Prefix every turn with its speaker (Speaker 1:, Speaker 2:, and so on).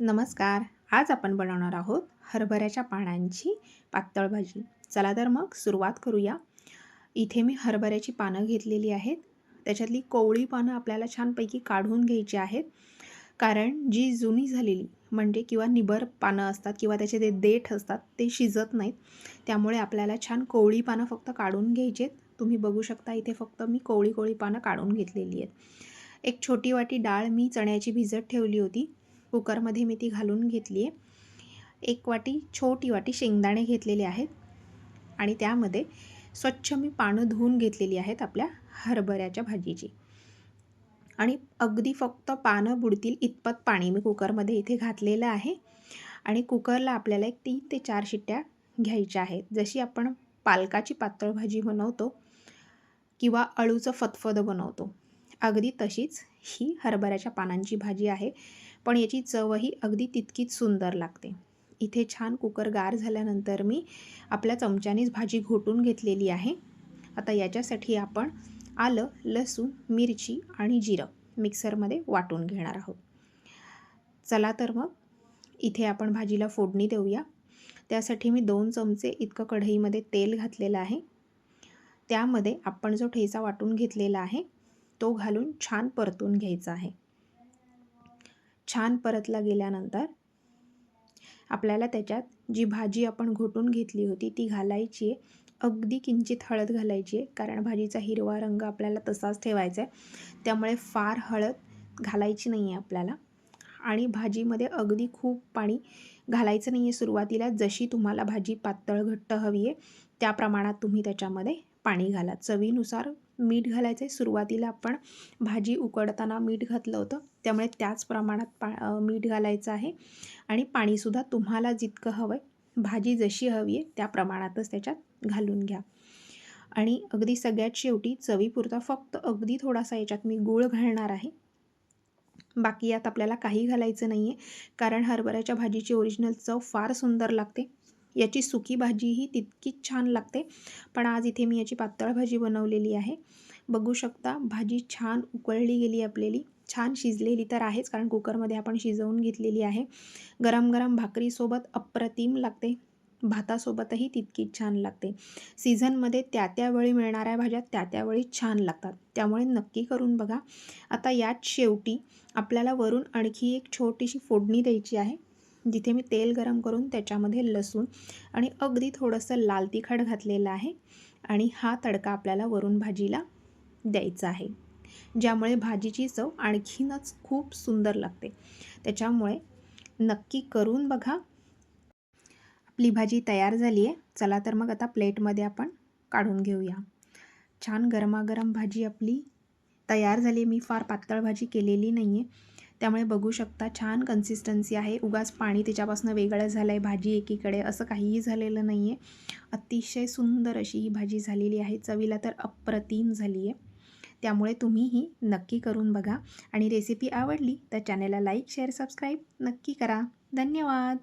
Speaker 1: नमस्कार. आज आपण बनवणार आहोत हरभऱ्याच्या पानांची पातळ भाजी. चला तर मग सुरुवात करूया. इथे मी हरभऱ्याची पानं घेतलेली आहेत. त्याच्यातली कोवळी पानं आपल्याला छानपैकी काढून घ्यायची आहेत. कारण जी जुनी झालेली म्हणजे किंवा निबर पानं असतात किंवा त्याचे ते देठ असतात ते शिजत नाहीत. त्यामुळे आपल्याला छान कोवळी पानं फक्त काढून घ्यायचे आहेत तुम्ही बघू शकता इथे फक्त मी कोवळी कोवळी पानं काढून घेतलेली आहेत. एक छोटी वाटी डाळ मी चण्याची भिजत ठेवली होती. कुकरमध्ये मी ती घालून घेतली आहे. एक वाटी छोटी वाटी शेंगदाणे घेतलेले आहेत. आणि त्यामध्ये स्वच्छ मी पानं धुवून घेतलेली आहेत आपल्या हरभऱ्याच्या भाजीची. आणि अगदी फक्त पानं बुडतील इतपत पाणी मी कुकरमध्ये इथे घातलेलं आहे. आणि कुकरला आपल्याला एक तीन ते चार शिट्ट्या घ्यायच्या आहेत. जशी आपण पालकाची पातळ भाजी बनवतो किंवा अळूचं फतफद बनवतो. अगदी तशीच ही हरभऱ्याच्या पानांची भाजी आहे. पण याची चवही अगदी तितकीच सुंदर लागते. इथे छान कुकर गार झाल्यानंतर मी आपल्या चमच्यानेच भाजी घोटून घेतलेली आहे. आता याच्यासाठी आपण आलं लसूण मिरची आणि जिरं मिक्सरमध्ये वाटून घेणार आहोत. चला तर मग इथे आपण भाजीला फोडणी देऊया. त्यासाठी मी दोन चमचे इतकं कढईमध्ये तेल घातलेलं आहे. त्यामध्ये आपण जो ठेचा वाटून घेतलेला आहे तो घालून छान परतून घ्यायचा आहे. छान परतला गेल्यानंतर आपल्याला त्याच्यात जी भाजी आपण घोटून घेतली होती ती घालायची आहे. अगदी किंचित हळद घालायची आहे कारण भाजीचा हिरवा रंग आपल्याला तसाच ठेवायचा आहे. त्यामुळे फार हळद घालायची नाही आहे आपल्याला. आणि भाजीमध्ये अगदी खूप पाणी घालायचं नाही आहे सुरुवातीला. जशी तुम्हाला भाजी पातळ घट्ट हवी आहे त्या प्रमाणात तुम्ही त्याच्यामध्ये पाणी घाला. चवीनुसार मीठ घालायचं आहे सुरुवातीला आपण भाजी उकडताना मीठ घातलं होतं. त्यामुळे त्याच प्रमाणात पा मीठ घालायचं आहे. आणि पाणीसुद्धा तुम्हाला जितकं हवं आहे भाजी जशी हवी आहे त्या प्रमाणातच त्याच्यात घालून घ्या. आणि अगदी सगळ्यात शेवटी चवीपुरता फक्त अगदी थोडासा याच्यात मी गूळ घालणार आहे. बाकी यात आपल्याला काही घालायचं नाही आहे कारण हरभऱ्याच्या भाजीची ओरिजिनल चव फार सुंदर लागते. याची सुकी भाजीही तितकीच छान लागते. पण आज इथे मी याची पातळ भाजी बनवलेली आहे. बघू शकता भाजी छान उकळली गेली आपलेली छान शिजलेली तर आहेच कारण कुकरमध्ये आपण शिजवून घेतलेली आहे. गरम गरम भाकरीसोबत अप्रतिम लागते. भातासोबतही तितकीच छान लागते. सीझनमध्ये त्या त्यावेळी मिळणाऱ्या भाज्या त्या त्यावेळी छान लागतात. त्यामुळे नक्की करून बघा. आता यात शेवटी आपल्याला वरून आणखी एक छोटीशी फोडणी द्यायची आहे. जिथे मी तेल गरम करून त्याच्यामध्ये लसूण आणि अगदी थोडंसं लाल तिखट घातलेलं आहे आणि हा तडका आपल्याला वरून भाजीला द्यायचा आहे. ज्यामुळे भाजीची चव आणखीनच खूप सुंदर लागते. त्याच्यामुळे नक्की करून बघा. आपली भाजी तयार झाली आहे. चला तर मग आता प्लेटमध्ये आपण काढून घेऊया. छान गरमागरम भाजी आपली तयार झाली मी फार पातळ भाजी केलेली नाही आहे त्यामुळे बघू शकता छान कन्सिस्टन्सी आहे. उगाच पाणी त्याच्यापासून वेगळं झालं आहे भाजी एकीकडे असं काहीही झालेलं नाही आहे अतिशय सुंदर अशी ही भाजी झालेली आहे. चवीला तर अप्रतिम झाली आहे त्यामुळे तुम्हीही नक्की करून बघा. आणि रेसिपी आवडली तर चॅनेलला लाईक शेअर सबस्क्राईब नक्की करा. धन्यवाद!